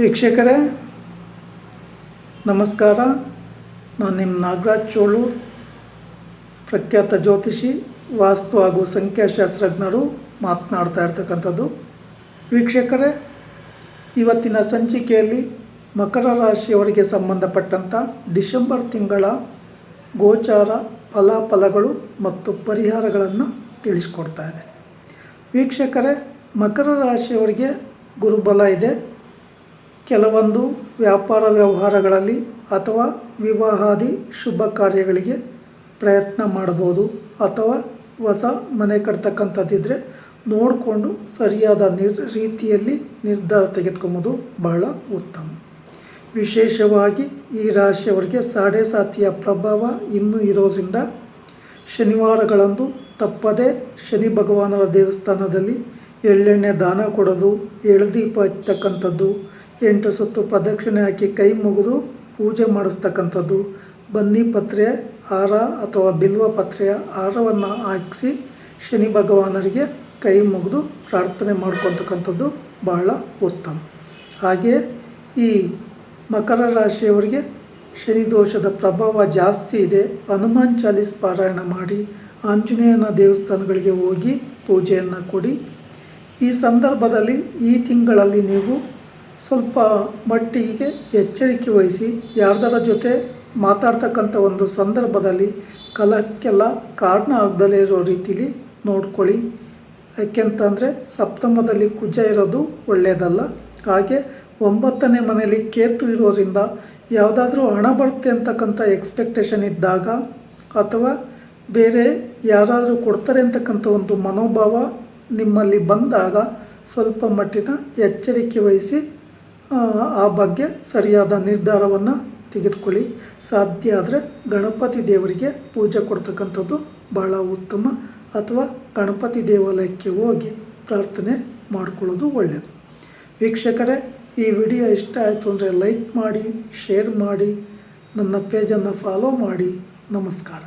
ವೀಕ್ಷಕರೇ, ನಮಸ್ಕಾರ. ನಾನು ನಿಮ್ಮ ನಾಗರಾಜ್ ಚೋಳೂರ್, ಪ್ರಖ್ಯಾತ ಜ್ಯೋತಿಷಿ, ವಾಸ್ತು ಹಾಗೂ ಸಂಖ್ಯಾಶಾಸ್ತ್ರಜ್ಞರು ಮಾತನಾಡ್ತಾ ಇರ್ತಕ್ಕಂಥದ್ದು. ವೀಕ್ಷಕರೇ, ಇವತ್ತಿನ ಸಂಚಿಕೆಯಲ್ಲಿ ಮಕರ ರಾಶಿಯವರಿಗೆ ಸಂಬಂಧಪಟ್ಟಂಥ ಡಿಸೆಂಬರ್ ತಿಂಗಳ ಗೋಚಾರ ಫಲಾಫಲಗಳು ಮತ್ತು ಪರಿಹಾರಗಳನ್ನು ತಿಳಿಸ್ಕೊಡ್ತಾ ಇದೆ ವೀಕ್ಷಕರೇ, ಮಕರ ರಾಶಿಯವರಿಗೆ ಗುರುಬಲ ಇದೆ. ಕೆಲವೊಂದು ವ್ಯಾಪಾರ ವ್ಯವಹಾರಗಳಲ್ಲಿ ಅಥವಾ ವಿವಾಹಾದಿ ಶುಭ ಕಾರ್ಯಗಳಿಗೆ ಪ್ರಯತ್ನ ಮಾಡ್ಬೋದು ಅಥವಾ ಹೊಸ ಮನೆ ಕಟ್ತಕ್ಕಂಥದ್ದಿದ್ರೆ ನೋಡಿಕೊಂಡು ಸರಿಯಾದ ನಿರ್, ರೀತಿಯಲ್ಲಿ ನಿರ್ಧಾರ ತೆಗೆದುಕೊಂಬೋದು ಬಹಳ ಉತ್ತಮ. ವಿಶೇಷವಾಗಿ ಈ ರಾಶಿಯವರಿಗೆ ಸಾಡೆ ಸಾತಿಯ ಪ್ರಭಾವ ಇನ್ನೂ ಇರೋದರಿಂದ ಶನಿವಾರಗಳಂದು ತಪ್ಪದೇ ಶನಿ ಭಗವಾನರ ದೇವಸ್ಥಾನದಲ್ಲಿ ಎಳ್ಳೆಣ್ಣೆ ದಾನ ಕೊಡೋದು, ಎಳ್ದೀಪ ಹಚ್ಚತಕ್ಕಂಥದ್ದು ಎಂಟು ಸುತ್ತು ಪ್ರದಕ್ಷಿಣೆ ಹಾಕಿ ಕೈ ಮುಗಿದು ಪೂಜೆ ಮಾಡಿಸ್ತಕ್ಕಂಥದ್ದು. ಬನ್ನಿ ಪತ್ರೆ, ಹಾರ ಅಥವಾ ಬಿಲ್ವ ಪತ್ರೆಯ ಹಾರವನ್ನು ಹಾಕಿಸಿ ಶನಿ ಭಗವಾನರಿಗೆ ಕೈ ಮುಗಿದು ಪ್ರಾರ್ಥನೆ ಮಾಡ್ಕೊತಕ್ಕಂಥದ್ದು ಬಹಳ ಉತ್ತಮ. ಹಾಗೆಯೇ ಈ ಮಕರ ರಾಶಿಯವರಿಗೆ ಶನಿ ದೋಷದ ಪ್ರಭಾವ ಜಾಸ್ತಿ ಇದೆ. ಹನುಮಾನ್ ಚಾಲೀಸ್ ಪಾರಾಯಣ ಮಾಡಿ ಆಂಜನೇಯನ ದೇವಸ್ಥಾನಗಳಿಗೆ ಹೋಗಿ ಪೂಜೆಯನ್ನು ಕೊಡಿ. ಈ ಸಂದರ್ಭದಲ್ಲಿ ಈ ತಿಂಗಳಲ್ಲಿ ನೀವು ಸ್ವಲ್ಪ ಮಟ್ಟಿಗೆ ಎಚ್ಚರಿಕೆ ವಹಿಸಿ ಯಾರ್ದರ ಜೊತೆ ಮಾತಾಡ್ತಕ್ಕಂಥ ಒಂದು ಸಂದರ್ಭದಲ್ಲಿ ಕಲಕ್ಕೆಲ್ಲ ಕಾರಣ ಆಗದಲೇ ಇರೋ ರೀತಿಲಿ ನೋಡ್ಕೊಳ್ಳಿ. ಯಾಕೆಂತಂದರೆ ಸಪ್ತಮದಲ್ಲಿ ಕುಜ ಇರೋದು ಒಳ್ಳೆಯದಲ್ಲ ಹಾಗೆ ಒಂಬತ್ತನೇ ಮನೆಯಲ್ಲಿ ಕೇತು ಇರೋದ್ರಿಂದ ಯಾವುದಾದ್ರೂ ಹಣ ಬರುತ್ತೆ ಅಂತಕ್ಕಂಥ ಎಕ್ಸ್ಪೆಕ್ಟೇಷನ್ ಇದ್ದಾಗ ಅಥವಾ ಬೇರೆ ಯಾರಾದರೂ ಕೊಡ್ತಾರೆ ಅಂತಕ್ಕಂಥ ಒಂದು ಮನೋಭಾವ ನಿಮ್ಮಲ್ಲಿ ಬಂದಾಗ ಸ್ವಲ್ಪ ಮಟ್ಟಿನ ಎಚ್ಚರಿಕೆ ವಹಿಸಿ ಆ ಬಗ್ಗೆ ಸರಿಯಾದ ನಿರ್ಧಾರವನ್ನು ತೆಗೆದುಕೊಳ್ಳಿ. ಸಾಧ್ಯ ಆದರೆ ಗಣಪತಿ ದೇವರಿಗೆ ಪೂಜೆ ಕೊಡ್ತಕ್ಕಂಥದ್ದು ಬಹಳ ಉತ್ತಮ ಅಥವಾ ಗಣಪತಿ ದೇವಾಲಯಕ್ಕೆ ಹೋಗಿ ಪ್ರಾರ್ಥನೆ ಮಾಡಿಕೊಳ್ಳೋದು ಒಳ್ಳೆಯದು ವೀಕ್ಷಕರೇ, ಈ ವಿಡಿಯೋ ಇಷ್ಟ ಆಯಿತು ಅಂದರೆ ಲೈಕ್ ಮಾಡಿ, ಶೇರ್ ಮಾಡಿ, ನನ್ನ ಪೇಜನ್ನು ಫಾಲೋ ಮಾಡಿ. ನಮಸ್ಕಾರ.